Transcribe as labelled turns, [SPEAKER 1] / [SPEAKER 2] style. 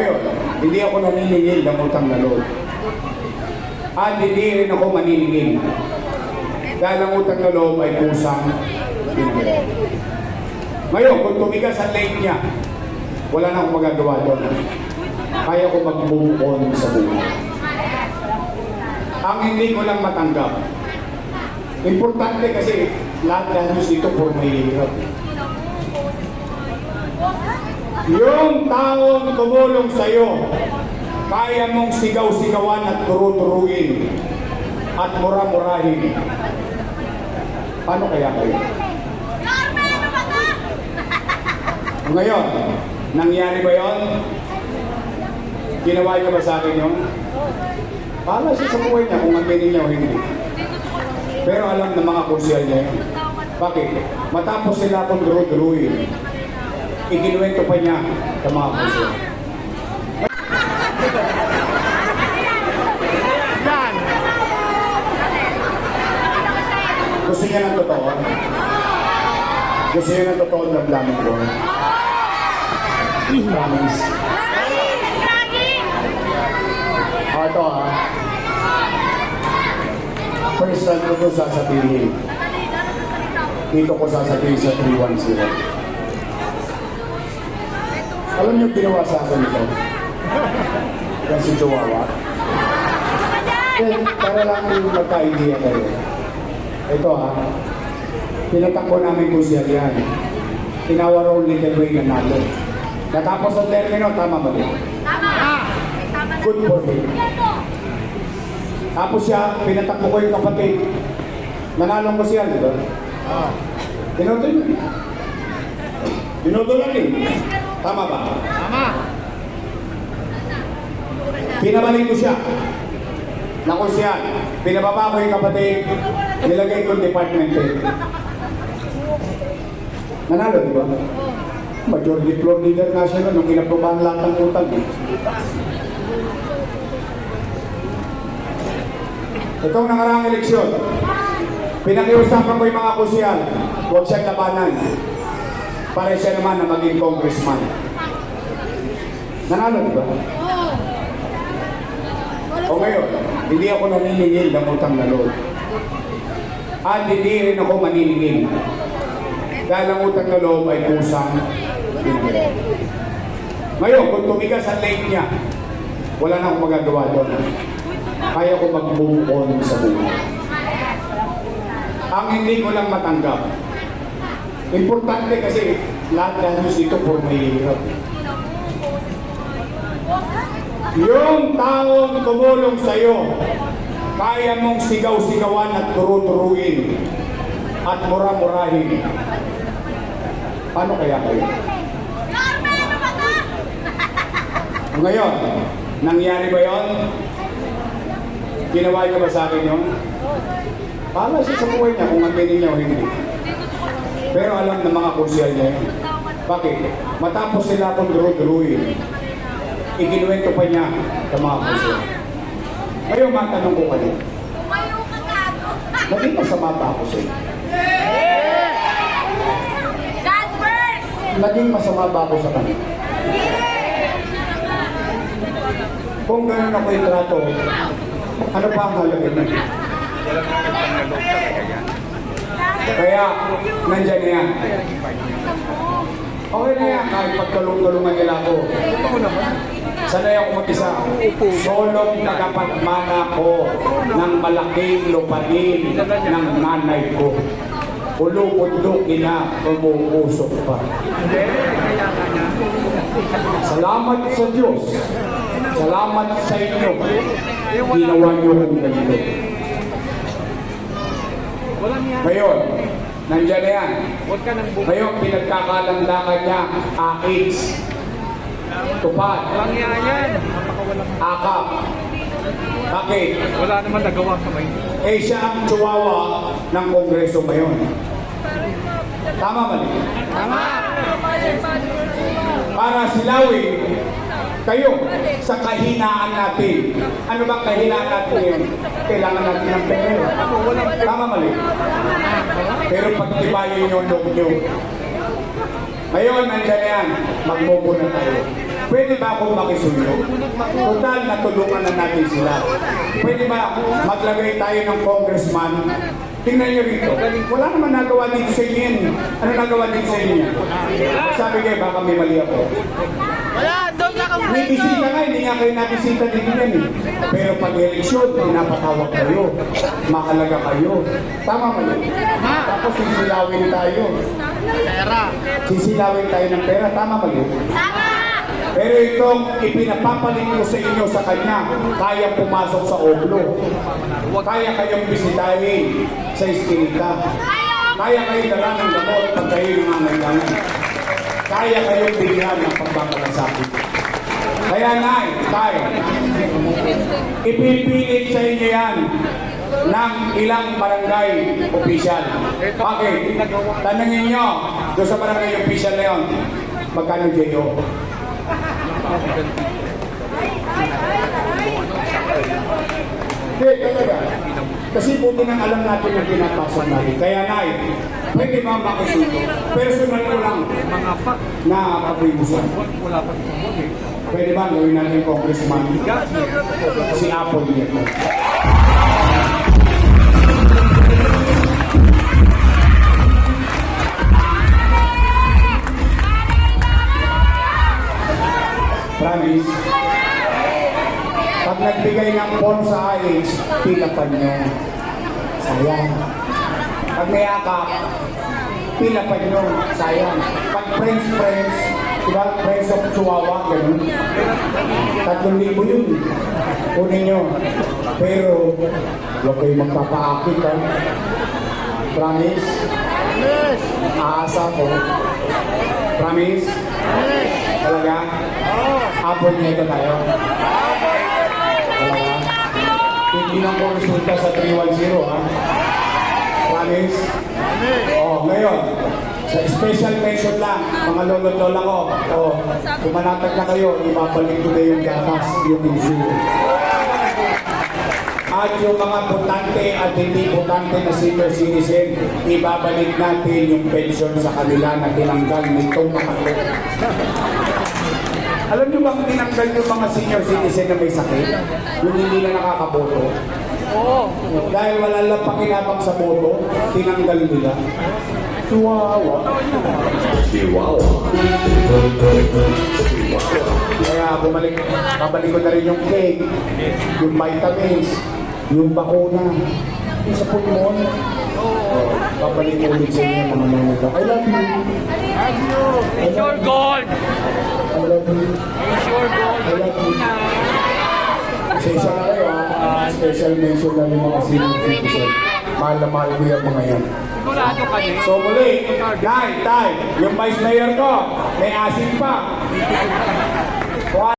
[SPEAKER 1] ngayon, hindi ako naniningil ng utang na loob. At hindi rin ako maniningil. Dahil ang utang na loob ay kusang binigay. Ngayon, kung tumigas ang lane niya, wala na akong magagawa doon. Kaya ko mag-move on sa buhay. Ang hindi ko lang matanggap, importante kasi lahat ng dito for mahirap. Yung taong tumulong sa'yo, kaya mong sigaw-sigawan at turu-turuin at mura-murahin. Paano kaya kayo? Ngayon, nangyari ba yon? Ginawa niyo ba sa akin yun? Para siya sa buhay niya kung aminin niya o hindi. Pero alam ng mga kursyal niya. Bakit? Matapos sila akong duru-duruin, ikinuwento pa niya sa mga kursyal. Gusto niya ng totoo? Gusto niya ng totoo na blamin ko? Promise. Ah, ito ah. First time ko ito sasabihin. Dito ko sasabihin sa 310. Alam niyo ginawa sa akin ito? Yan si Chihuahua. Eh, para lang yung magka-idea kayo. Ito ha, pinatakbo namin kung siya yan. Tinawar raw Little Way na nalo. Natapos ang termino, tama ba din? Good for him. Tapos siya, pinatakbo ko yung kapatid. Nanalo ko siya, di ba? Yun. Tinoto lang yun. Tama ba?
[SPEAKER 2] Tama.
[SPEAKER 1] Pinabalik ko siya. Naku siya, pinababa ko yung kapatid, nilagay ko yung department head. Nanalo, di ba? Majority floor leader nga siya nun, nung inaprobahan lahat ng utang. eh. Itong nakaraang eleksyon, pinakiusapan ko yung mga kusyal, huwag siyang labanan. Para siya naman na maging congressman. Nanalo, di ba? O ngayon, hindi ako naniningil ng utang na loob. At hindi rin ako maniningil. Dahil ang utang na loob ay kusang binigay. Ngayon, kung tumigas ang lane niya, wala na akong magagawa doon. Kaya ko mag-move on sa buhay. Ang hindi ko lang matanggap, importante kasi lahat ng dito for mahirap. Yung taong tumulong sa'yo, kaya mong sigaw-sigawan at turu-turuin at mura-murahin. Paano kaya kayo? Ngayon, nangyari ba yon? Ginawa niyo ba sa akin yun? Para siya sa buhay niya kung aminin niya o hindi. Pero alam ng mga kursyal niya yun. Bakit? Matapos sila akong duru-duruin, ikinuwento pa niya sa mga kursyal. Ngayon, matanong ko kayo, naging masama ba ako sa inyo?
[SPEAKER 3] God first!
[SPEAKER 1] Naging masama ba ako sa kanila? Kung gano'n ako yung trato, ano pa ang halaga niya? Kaya, nandyan na yan. Okay na yan, kahit pagkalong-kalungan nila ako. Sanay ako mag-isa. Solong tagapagmana ko ng malaking lupain ng nanay ko. Ulupundok na umuusok pa. Salamat sa Diyos. Salamat sa inyo. Ginawa niyo kong ganito.
[SPEAKER 2] Walang yan.
[SPEAKER 1] Ngayon, nandyan na yan.
[SPEAKER 2] Huwag ka nang bumalik.
[SPEAKER 1] Ngayon, pinagkakalandakan niya, AX, tupad,
[SPEAKER 2] Walang yan yan. Napakawalang.
[SPEAKER 1] akap. Bakit?
[SPEAKER 2] Wala naman nagawa sa may.
[SPEAKER 1] Eh, siya ang chihuahua ng Kongreso ngayon. Tama ba?
[SPEAKER 2] Tama.
[SPEAKER 1] Para silawin kayo sa kahinaan natin. Ano bang kahinaan natin ngayon? Kailangan natin ng pera. Tama mali. Pero pagtibayin yung loob nyo. Ngayon, nandyan na yan. Magmubo na tayo. Pwede ba akong makisuyo? Total, natulungan na natin sila. Pwede ba maglagay tayo ng congressman? Tingnan nyo rito. Wala naman nagawa dito sa inyo. Ano nagawa dito sa inyo? Sabi kayo, baka may mali ako.
[SPEAKER 3] Wala,
[SPEAKER 1] May bisita nga, hindi nga kayo nabisita dito yan eh. Pero pag eleksyon, pinapatawag kayo. Mahalaga kayo. Tama mo yun? Tapos sisilawin tayo.
[SPEAKER 2] Pera.
[SPEAKER 1] Sisilawin tayo ng pera. Tama ba yun?
[SPEAKER 3] Tama!
[SPEAKER 1] Pero itong ipinapapalit ko sa inyo sa kanya, kaya pumasok sa oblo. Kaya kayong bisitahin sa iskinita. Kaya kayo dala ng gamot pag kayo nangangailangan. Kaya kayong bigyan ng pagkakalasakit. Kaya na, tayo, ipipilit sa inyo yan ng ilang barangay official. Bakit? Tanungin nyo, doon sa barangay official na yun, magkano J.O.? Hindi, talaga. Kasi buti nang alam natin ang pinapasok natin. Kaya na, pwede ba makasundo? Personal ko lang na kaprimusan.
[SPEAKER 2] Wala pa eh.
[SPEAKER 1] Pwede ba gawin natin congressman? Si Apple dito. Promise. Pag nagbigay ng phone sa IH, pilapan nyo. Sayang. Pag may akap, pilapan nyo. Sayang. Pag friends, friends, diba? Friends of Chihuahua, ganun. Tatlong libo yun. Kunin nyo. Pero, huwag kayo magpapaakit, ha? Promise? Aasa ko. Promise? Talaga? Apple nito tayo. Talaga? Hindi lang po resulta sa 310, ha? Promise? Oh, ngayon, sa special mention lang, mga lolo't lola ko, oh, pumanatag na kayo, ibabalik ko na yung gatas, yung insure. At yung mga butante at hindi butante na senior citizen, ibabalik natin yung pension sa kanila na tinanggal nitong makakot. Alam niyo bang tinanggal yung mga senior citizen na may sakit? Yung hindi na nakakaboto?
[SPEAKER 2] Oo.
[SPEAKER 1] Dahil wala lang pakinabang sa boto, tinanggal nila. Chihuahua. Kaya bumalik, babalik ko na rin yung cake, yung vitamins, yung bakuna, yung sa pulmon. Oh, babalik ko ulit sa inyo mga mga I love you.
[SPEAKER 2] It's your gold.
[SPEAKER 1] I love you.
[SPEAKER 2] It's your gold.
[SPEAKER 1] I love you. Pasensya na kayo ha. Special mention lang yung mga senior citizen. Mahal na mahal ko yung mga yan. So muli, Nay, Tay, yung vice mayor ko, may asin pa.